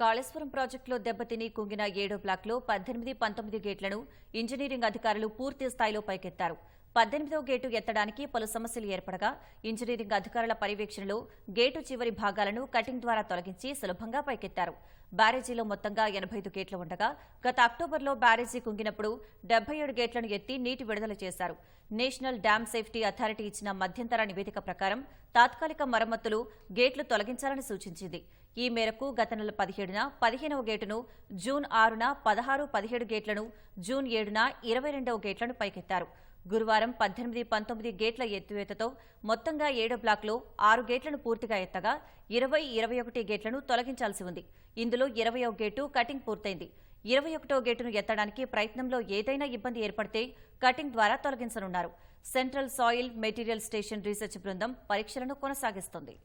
కాళేశ్వరం ప్రాజెక్టులో దెబ్బతిని కుంగిన ఏడో బ్లాక్లో పద్దెనిమిది పంతొమ్మిది గేట్లను ఇంజనీరింగ్ అధికారులు పూర్తి స్థాయిలో పైకెత్తారు. పద్దెనిమిదవ గేటు ఎత్తడానికి పలు సమస్యలు ఏర్పడగా ఇంజనీరింగ్ అధికారుల పర్యవేక్షణలో గేటు చివరి భాగాలను కటింగ్ ద్వారా తొలగించి సులభంగా పైకెత్తారు. బ్యారేజీలో మొత్తంగా ఎనభై ఐదు గేట్లు ఉండగా గత అక్టోబర్లో బ్యారేజీ కుంగినప్పుడు డెబ్బై ఏడు గేట్లను ఎత్తి నీటి విడుదల చేశారు. నేషనల్ డ్యామ్ సేఫ్టీ అథారిటీ ఇచ్చిన మధ్యంతర నివేదిక ప్రకారం తాత్కాలిక మరమ్మతులు గేట్లు తొలగించాలని సూచించింది. ఈ మేరకు గత నెల పదిహేడున పదిహేనవ గేటును జూన్ ఆరున పదహారు పదిహేడు గేట్లను జూన్ ఏడున ఇరవై రెండవ గేట్లను పైకెత్తారు. గురువారం పద్దెనిమిది పంతొమ్మిది గేట్ల ఎత్తువేతతో మొత్తంగా ఏడో బ్లాక్లో ఆరు గేట్లను పూర్తిగా ఎత్తగా ఇరవై ఇరవై ఒకటి గేట్లను తొలగించాల్సి ఉంది. ఇందులో ఇరవయో గేటు కటింగ్ పూర్తయింది. ఇరవై ఒకటో గేటును ఎత్తడానికి ప్రయత్నంలో ఏదైనా ఇబ్బంది ఏర్పడితే కటింగ్ ద్వారా తొలగించనున్నారు. Central soil material station research బృందం పరీక్షలను కొనసాగిస్తోంది.